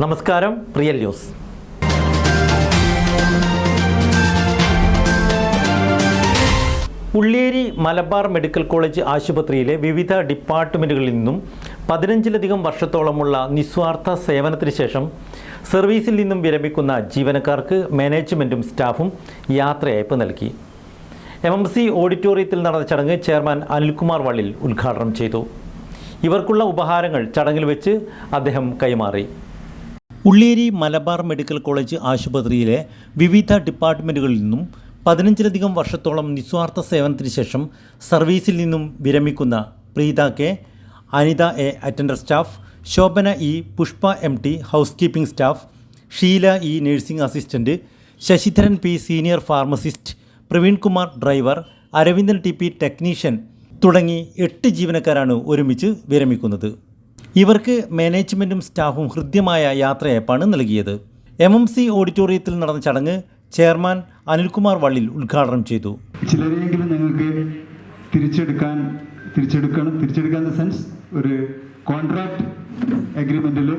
നമസ്കാരം real news. Ulliyeri Malabar medical college ആശുപത്രിയിലെ വിവിധ ഡിപ്പാർട്ട്മെന്റുകളിൽ നിന്നും പതിനഞ്ചിലധികം വർഷത്തോളമുള്ള നിസ്വാർത്ഥ സേവനത്തിന് ശേഷം സർവീസിൽ നിന്നും വിരമിക്കുന്ന ജീവനക്കാർക്ക് മാനേജ്മെന്റും സ്റ്റാഫും യാത്രയയപ്പ് നൽകി. എം എം സി ഓഡിറ്റോറിയത്തിൽ നടന്ന ചടങ്ങ് ചെയർമാൻ അനിൽകുമാർ വള്ളിൽ ഉദ്ഘാടനം ചെയ്തു. ഇവർക്കുള്ള ഉപഹാരങ്ങൾ ചടങ്ങിൽ വെച്ച് അദ്ദേഹം കൈമാറി. ഉള്ളേരി മലബാർ മെഡിക്കൽ കോളേജ് ആശുപത്രിയിലെ വിവിധ ഡിപ്പാർട്ട്മെന്റുകളിൽ നിന്നും പതിനഞ്ചിലധികം വർഷത്തോളം നിസ്വാർത്ഥ സേവനത്തിന് ശേഷം സർവീസിൽ നിന്നും വിരമിക്കുന്ന Preetha K Anitha A attender staff Shobhana E Pushpa M T housekeeping staff Sheela E nursing assistant Sasidharan P senior pharmacist Praveen Kumar driver Aravindan T P technician തുടങ്ങി എട്ട് ജീവനക്കാരാണ് ഒരുമിച്ച് വിരമിക്കുന്നത്. ഇവർക്ക് മാനേജ്മെന്റും സ്റ്റാഫും ഹൃദ്യമായ യാത്രയയപ്പാണ് നൽകിയത്. എം എം സി ഓഡിറ്റോറിയത്തിൽ നടന്ന ചടങ്ങ് ചെയർമാൻ അനിൽകുമാർ വള്ളിൽ ഉദ്ഘാടനം ചെയ്തു. ചിലരെയെങ്കിലും നിങ്ങൾക്ക് തിരിച്ചെടുക്കാൻ തിരിച്ചെടുക്കണം തിരിച്ചെടുക്കാൻ സെൻസ് ഒരു കോൺട്രാക്ട് അഗ്രിമെന്റിൽ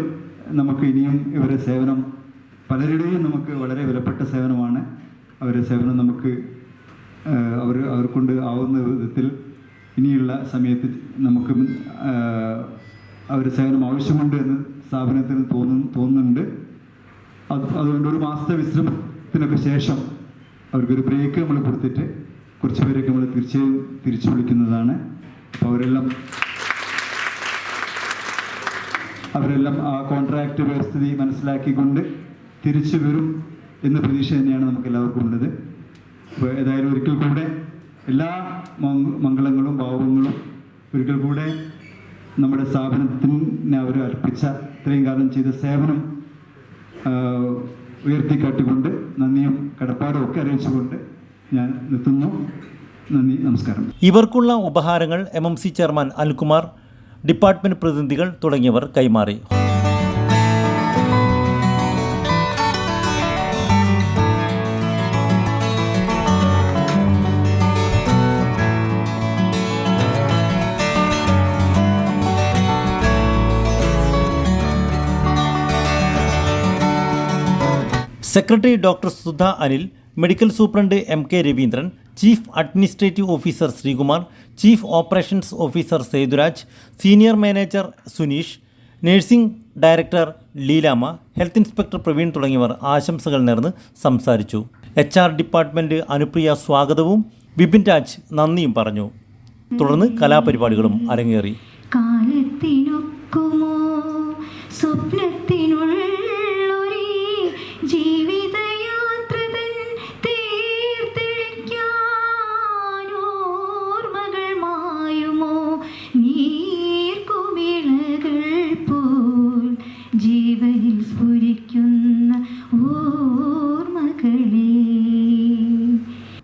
നമുക്ക് ഇനിയും ഇവരെ സേവനം പലരുടെയും നമുക്ക് വളരെ വിലപ്പെട്ട സേവനമാണ്. അവരെ സേവനം നമുക്ക് അവർ അവർക്കൊണ്ട് ആവുന്ന വിധത്തിൽ ഇനിയുള്ള സമയത്ത് നമുക്ക് അവരുടെ സേവനം ആവശ്യമുണ്ട് എന്ന് സ്ഥാപനത്തിന് തോന്നുന്നു തോന്നുന്നുണ്ട്. അത് അതുകൊണ്ട് ഒരു മാസത്തെ വിശ്രമത്തിനൊക്കെ ശേഷം അവർക്കൊരു ബ്രേക്ക് നമ്മൾ കൊടുത്തിട്ട് കുറച്ച് പേരൊക്കെ നമ്മൾ തീർച്ചയായും തിരിച്ചു വിളിക്കുന്നതാണ്. അപ്പോൾ അവരെല്ലാം അവരെല്ലാം ആ കോൺട്രാക്ട് വ്യവസ്ഥിതി മനസ്സിലാക്കിക്കൊണ്ട് തിരിച്ചു വരും എന്ന പ്രതീക്ഷ തന്നെയാണ് നമുക്ക് എല്ലാവർക്കും ഉള്ളത്. അപ്പോൾ ഏതായാലും ഒരിക്കൽ കൂടെ എല്ലാ മംഗളങ്ങളും ഭാവങ്ങളും ഒരിക്കൽ കൂടെ നമ്മുടെ സ്ഥാപനത്തിന് അവർ അർപ്പിച്ച ഇത്രയും കാലം ചെയ്ത സേവനം ഉയർത്തിക്കാട്ടിക്കൊണ്ട് നന്ദിയും കടപ്പാടും ഒക്കെ അറിയിച്ചുകൊണ്ട് ഞാൻ നിർത്തുന്നു. നന്ദി നമസ്കാരം. ഇവർക്കുള്ള ഉപഹാരങ്ങൾ M M C chairman Anilkumar department പ്രതിനിധികൾ തുടങ്ങിയവർ കൈമാറി. Secretary doctor Sudha Anil medical superintendent M K Raveendran chief administrative officer Sreekumar chief operations officer Sethuraj senior manager Suneesh nursing director Leelamma health inspector Praveen തുടങ്ങിയവർ ആശംസകൾ നേർന്ന് സംസാരിച്ചു. H R department Anupriya സ്വാഗതവും വിപിൻ രാജ് നന്ദിയും പറഞ്ഞു. തുടർന്ന് കലാപരിപാടികളും അരങ്ങേറി. കാലത്തിനൊക്കുമോ